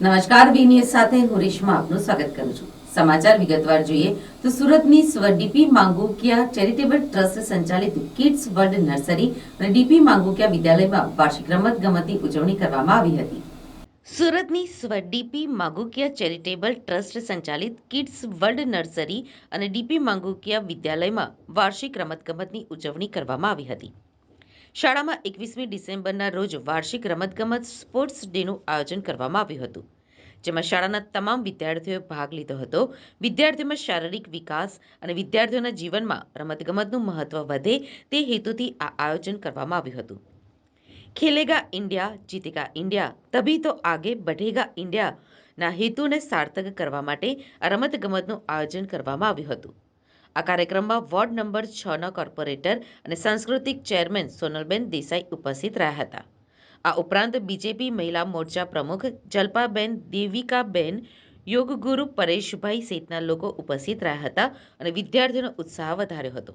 નમસ્કાર ન્યૂઝ સાથે હું રેશમા આપનું સ્વાગત કરું છું. સમાચાર વિગતવાર જોઈએ તો સુરતની સ્વડીપી માંગુકિયા ચેરિટેબલ ટ્રસ્ટ સંચાલિત કિડ્સ વર્લ્ડ નર્સરી અને ડીપી માંગુકિયા વિદ્યાલયમાં વાર્ષિક રમત ગમતની ઉજવણી કરવામાં આવી હતી. સુરતની સ્વડીપી માંગુકિયા ચેરિટેબલ ટ્રસ્ટ સંચાલિત કિડ્સ વર્લ્ડ નર્સરી અને ડીપી માંગુકિયા વિદ્યાલયમાં વાર્ષિક રમતગમતની ઉજવણી કરવામાં આવી હતી. શાળામાં એકવીસમી ડિસેમ્બરના રોજ વાર્ષિક રમતગમત સ્પોર્ટ્સ ડેનું આયોજન કરવામાં આવ્યું હતું, જેમાં શાળાના તમામ વિદ્યાર્થીઓએ ભાગ લીધો હતો. વિદ્યાર્થીઓમાં શારીરિક વિકાસ અને વિદ્યાર્થીઓના જીવનમાં રમતગમતનું મહત્વ વધે તે હેતુથી આ આયોજન કરવામાં આવ્યું હતું. ખેલેગા ઇન્ડિયા, જીતેગા ઇન્ડિયા, તભી તો આગે બઢેગા ઇન્ડિયાના હેતુને સાર્થક કરવા માટે આ રમતગમતનું આયોજન કરવામાં આવ્યું હતું. આ કાર્યક્રમમાં વોર્ડ નંબર છના કોર્પોરેટર અને સાંસ્કૃતિક ચેરમેન સોનલબેન દેસાઈ ઉપસ્થિત રહ્યા હતા. આ ઉપરાંત બીજેપી મહિલા મોરચા પ્રમુખ જલ્પાબેન દેવિકાબેન, યોગગુરુ પરેશભાઈ સહિતના લોકો ઉપસ્થિત રહ્યા હતા અને વિદ્યાર્થીઓનો ઉત્સાહ વધાર્યો હતો.